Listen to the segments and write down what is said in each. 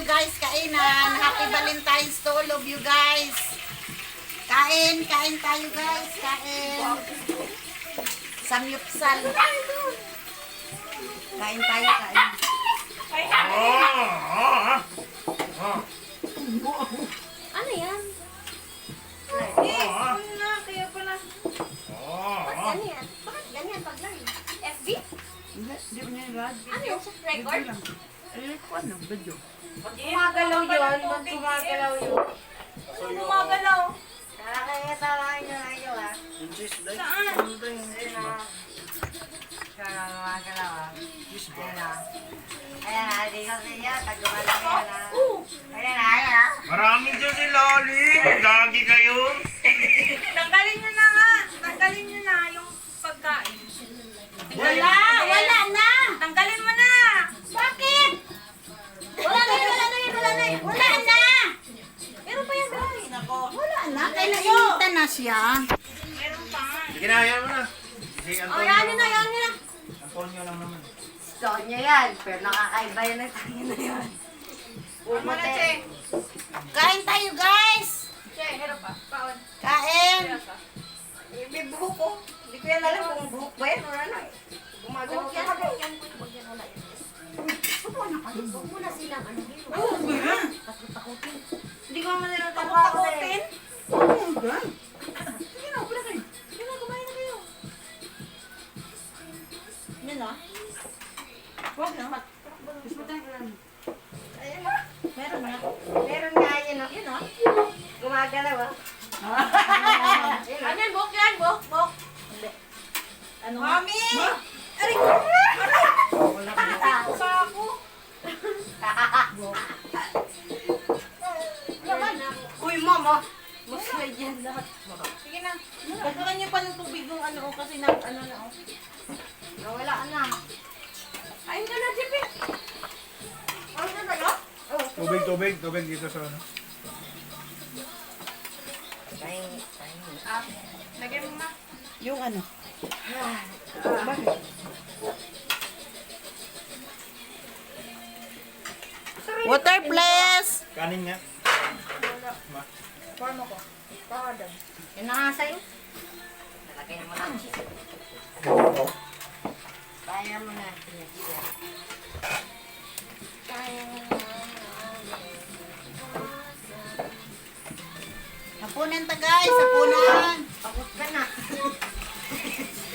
tayo guys, kainan. Happy Valentine's to all of you guys. Kain, kain tayo guys, kain. Samyupsal. Kain tayo, kain. Ano yan? Ano na, kaya pala. Bakit ganyan? Bakit ganyan pag live? FB? Hindi, hindi mo niya rad. Ano yung record? Eh, kung ano, video. Gumagalaw yun, ba't gumagalaw yun? Ano gumagalaw? Nakakitawain nyo na yun ah. Saan? Ayun ah. Siya na gumagalaw ah. Ayun ah. Ayan ah, di ko inyo, pag gumalaw yan ah. Ayan ah, ayan. Marami dyan si Loli. Lagi kayo. Siya. Meron pa. Sige na, yan mo na. Si Antonio. yan yun na, yan na. Antonio lang naman. Stone nyo yan, pero nakakaiba yun ang tayo na yun. Na, Che? Kain tayo guys. Che, meron pa. Paon. Kain. May buhok ko. Hindi ko yan alam kung buhok ba yan o ano eh. Gumagalaw Huwag yan, huwag yan, huwag yan, wala yan. Huwag na silang ano dito. Takot-takutin. Hindi ko naman nila takot-takutin. Sige Huwag na. Bismutan ko lang. Ayun ah. Meron na. Meron nga yun. Yun ah. Gumagalaw ah. Ano yan, bok yan, bok, bok. Ano? Mami! Aray! Wala ka. Sa ako. Uy, mama. Mas may dyan lahat. Sige na. Pagkakan niyo pa ng tubig yung ano, oh, kasi na, ano na, oh. Nawala ka na. Ayun ka na. Ano na tayo? Oh. Tubig, tubig, tubig dito sa ano. Pahingi, pahingi. Ah, lagyan mo na. Yung ano. Water, please. Kanin nga. Form ko. Baka doon. Yan na nga sa'yo. Nalagay mo na. Kaya mo na. Kaya mo na. Hapunan ta guys, hapunan. Pagod ka na.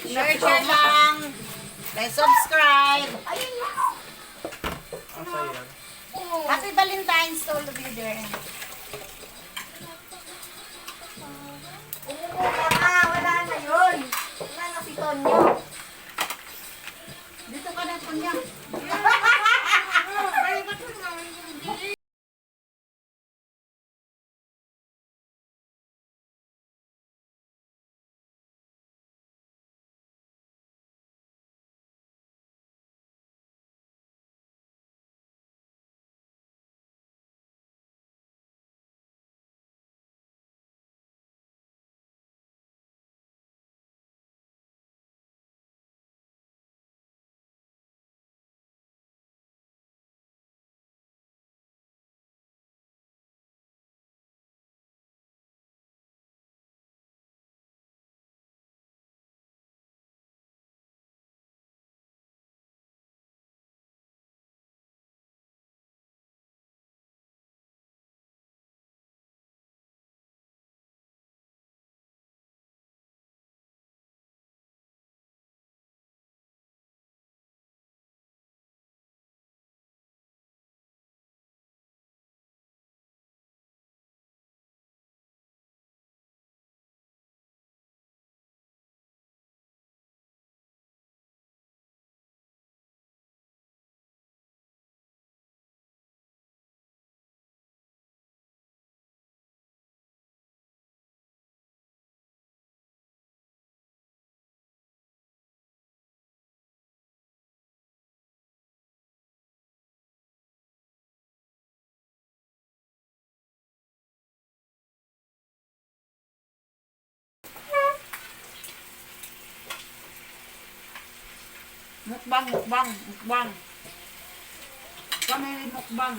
Share, share lang. Like, subscribe. Ayun na. Happy Valentine's to all of you there. Mukbang, mukbang, mukbang. Family mukbang.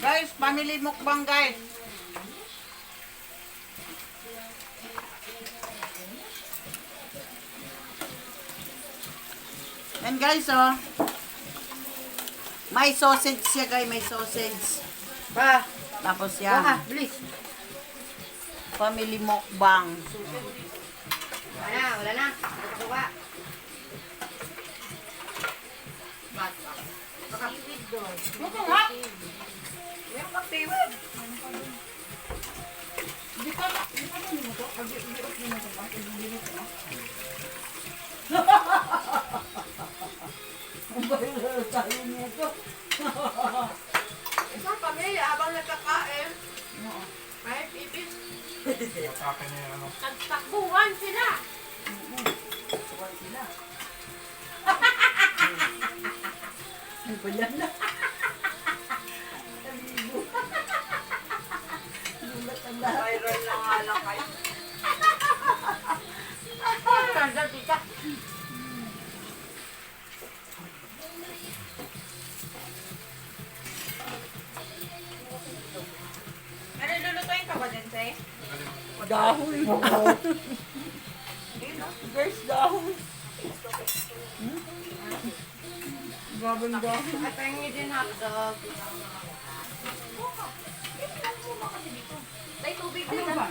Guys, family mukbang guys. And guys, oh, may sausage siya guys, may sausage. Pa, tapos yan. Pa, please family mukbang. Wala na, wala na. Natutuwa. Seaweed doon. Nga. Meron kang seaweed. Isang Atake niya yung ano. Nagtakbuhan sila. Viral na Dahon. Guys, dahon. Gabang dahon. At pengi din hotdog. Tay, tubig din. Ano ba?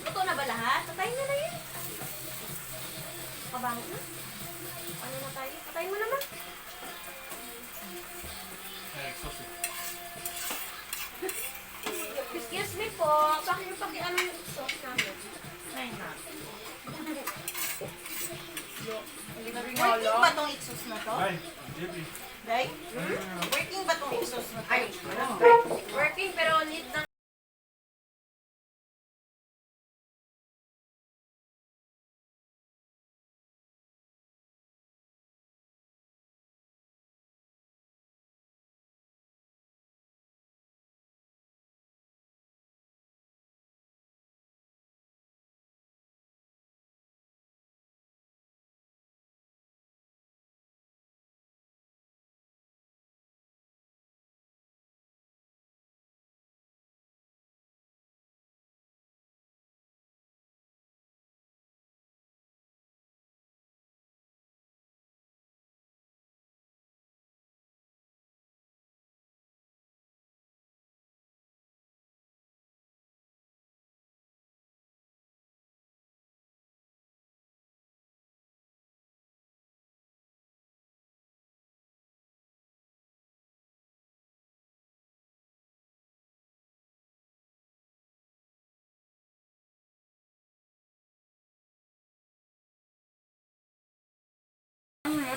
Luto na ba lahat? Patayin na na yun. Kabango na. Ano na tayo? Bakit yung paki ano yung sauce namin? Ay, na. Working ba tong exos na to? Ay, JP. Right? Working ba tong exos na to? Ay, ano? Working pero need ng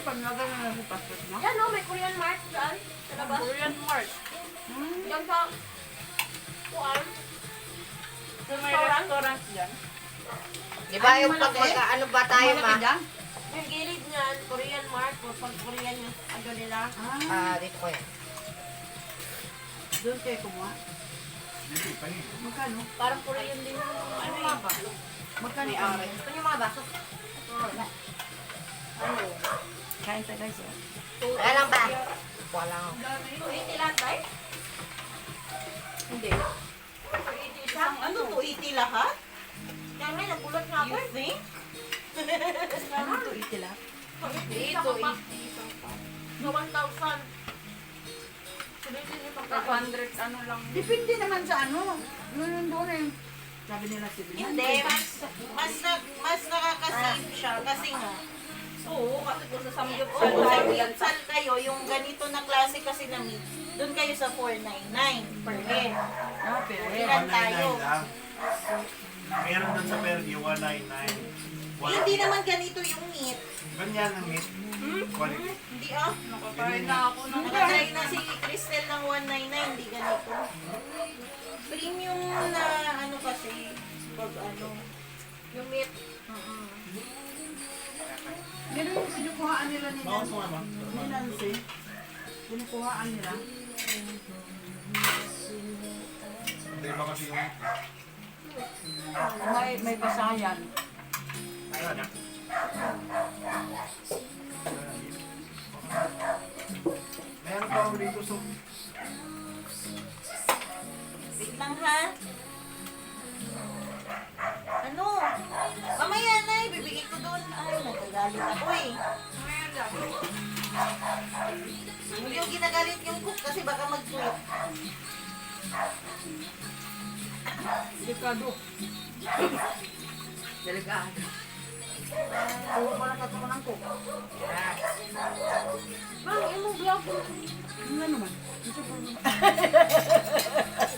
Yan o, may Korean mark dyan. Sa labas. Korean Mart. Yan sa... Kuan. So, may restaurant dyan. Di ba yung pag ano ba tayo ma? Yung gilid niyan, Korean mark. O pag Korean yung ano nila. Ah, dito ko yan. Doon kayo kumuha. Magkano? Parang Korean din yung ano yung Magkano? Ito yung mga baso. Ano? Kain tayo guys. oh. Wala lang ba? Wala lang. 280 lahat, right? Hindi. Ano, 280 lahat? Kaya nga, nagulat nga ako. You think? Ano 280 lahat? Dito, No, 1,000. Sulitin yung pagkakas. 500 ano lang. Depende naman sa ano. Yun doon eh. Sabi nila si Hindi, mas, mas, mas nakakasave siya kasi nga, Oo, kasi kung sa samgyup kung sa Gipsal kayo, yung ganito na klase kasi na meat, doon kayo sa 499 per head. Ah, pero Ilan tayo? 199 lang. Meron doon sa Perdi, 199. Eh, hindi naman ganito yung meat. Ganyan ang meat. Quality. Hindi ah. Nakakain na ako ng Nakatry na si Cristel ng 199, hindi ganito. Premium na ano kasi, pag ano, Yung meat. Ganun yung sinukuhaan nila ni Nancy. Ni Nancy. Sinukuhaan nila. Hindi ba kasi yung... May, may basayan. Wala na. tao dito so. Wait lang ha. Ano? Mamaya na, ibibigay ko doon. Ay, nagagalit ako eh. Hindi yung ginagalit yung cook kasi baka mag-sweet. Delikado. Delikado. Oo, parang katumanan ko. Mang, yung vlog. Ano naman?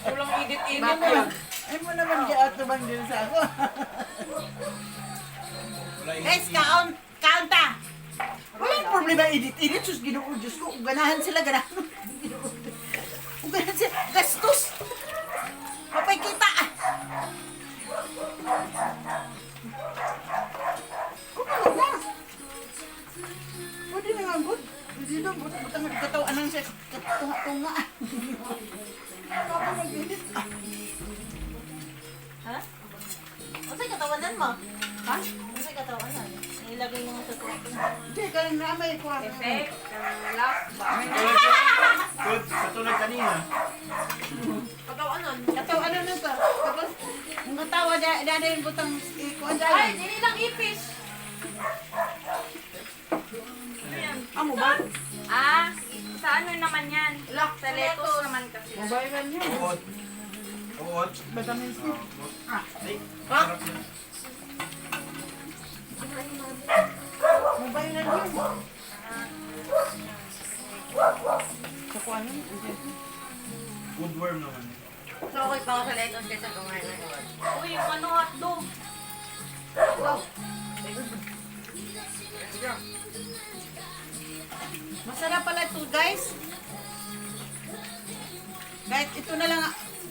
Kulang edit-edit Bakit? lang. Ay mo naman giatubang din sa ako. Guys, count, counta. Walang problema edit, edit. Sus, ginoo, Diyos ko. Ganahan sila, ganahan. Ganahan sila. Gastos. Mapay kita. Pwede na nga, good. Pwede na, butang butang kataw anang siya katunga-tunga. Kapag nag-edit, ah. Ha? Ano katawanan mo? Ha? Ano katawanan? Nilagay mo sa tuwag. Hindi, galing na may kuha. Effect. Last ba? Good, katulad kanina. Pagkawanan. Kataw, ano na to? Tapos, ang katawa, da- dada yung butang ikuha Ay, dyan. dili lang ipis. Amo ba? Ah, sa ano naman yan? Lock. Sa lettuce naman kasi. Mabayaran niya. Uod. Uod. Vitamins C. Ah, Ay, harap niya. Mabayaran niya. Sa kuha niya. Woodworm naman. So, okay pa ako sa lettuce kaysa kumain ng uod. Uy, yung ano hotdog. Masarap pala ito, guys. Guys, ito na lang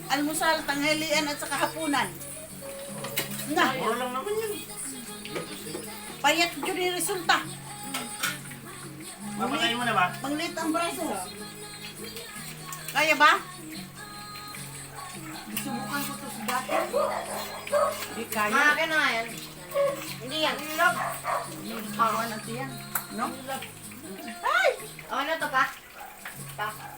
almusal, tanghalian at saka hapunan. Na, Puro lang naman yun. Payat yun yung resulta. Papatayin mo na ba? Manglit ang braso. Kaya ba? Subukan ko to sa dati. Hindi kaya. Akin na yan. Hindi yan. Kawan natin yan. No? Ay! Na to. Pa. Pa.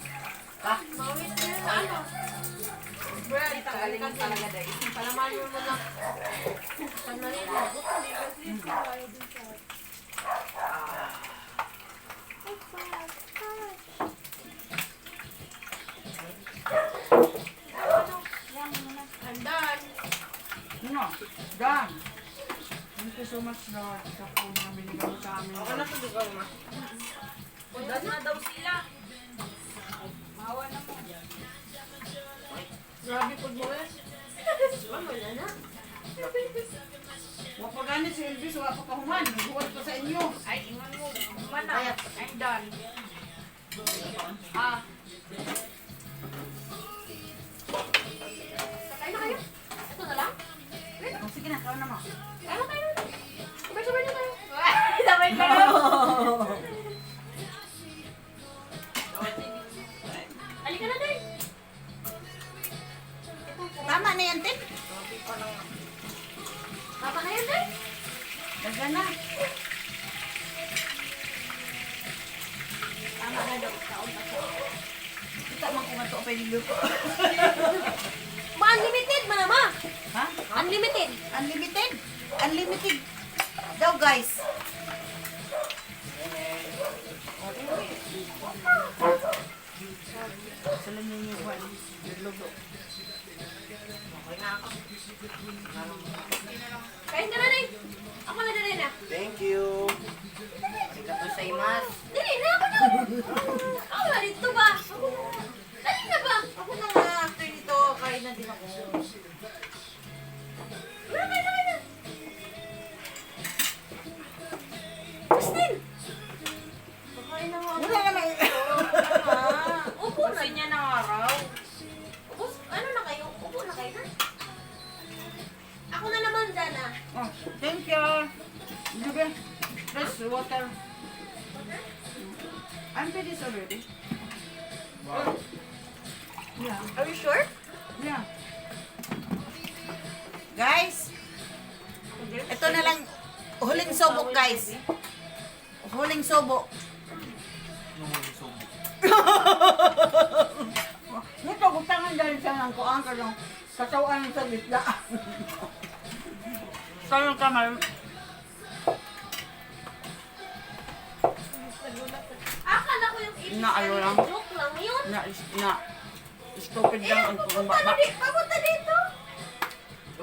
Mo talaga dahil. Mo na. Panarin mo. I'm done. No. Done. Thank you so much, Lord. Sa po na binigay sa amin. Ako na to, di ba, ma? Udan na daw sila. Tama na yan, Tin. Tama na yan din. Daga na. Tama na daw. Kaon pa siya. Kita man kung ato pa niluto. Ma-unlimited man na ma. Ha? Unlimited. Unlimited. Unlimited. Daw, guys. Salam ninyo ba? Nagluto. Kain ka na din. Ako na din na. Thank you. Arigato sa imas. Dili na ako na. Oh, thank you. Libre. Fresh water. I'm finished already. Wow. Yeah. Are you sure? Yeah. Guys, ito na lang huling subok guys. Huling subok. Nung subo. Nito, gutangan dahil siya ng kuang ka ng katawan sa gitna. Saan ka man? Akala ko yung ibig Na, ano lang? Joke lang yun. Na, na, stupid lang ang Pupunta kumbaba. na dito. Pupunta dito.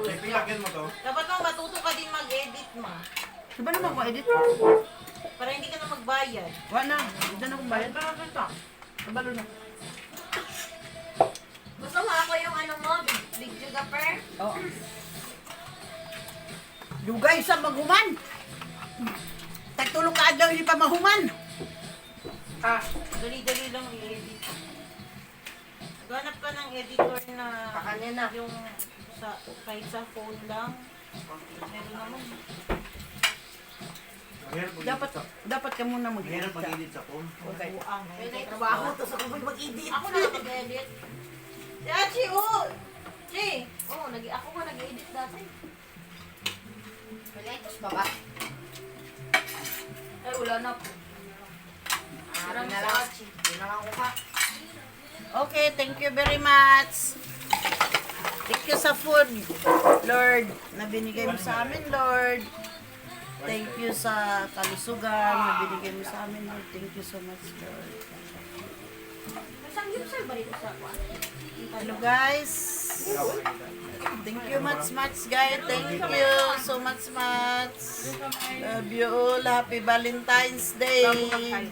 Uy, pilagyan mo to. Dapat mo matuto ka din mag-edit ma. Diba naman ko edit? Para hindi ka na magbayad. Wala na, hindi na akong bayad. Tara, tara. Kabalo na. Gusto mo ako yung ano mo, big, big jugaper? Oo. Dugay sa maghuman. Tagtulong ka adlaw hindi pa mahuman. Ah, dali-dali lang i-edit. Ganap ka ng editor na Kakanin na. yung sa kahit sa phone lang. Meron naman. Mahirap mag-edit Dapat sa... dapat ka muna Mahirap mag-edit. mag-edit sa phone. Okay. Buang. May trabaho to sa kung mag-edit. Ako na mag-edit. Si Achi, oh! Chi! Oo, nag ako nga nag-edit dati. Pilitos ba ba? Ay, wala na po. Ah, na lang. Hindi na lang kuha. Okay, thank you very much. Thank you sa food, Lord, na binigay mo sa amin, Lord. Thank you sa kalusugan na binigay mo sa amin, Lord. Thank you so much, Lord. Hello, guys. Thank you much, much, guys. Thank you so much, much. Love you all. Happy Valentine's Day.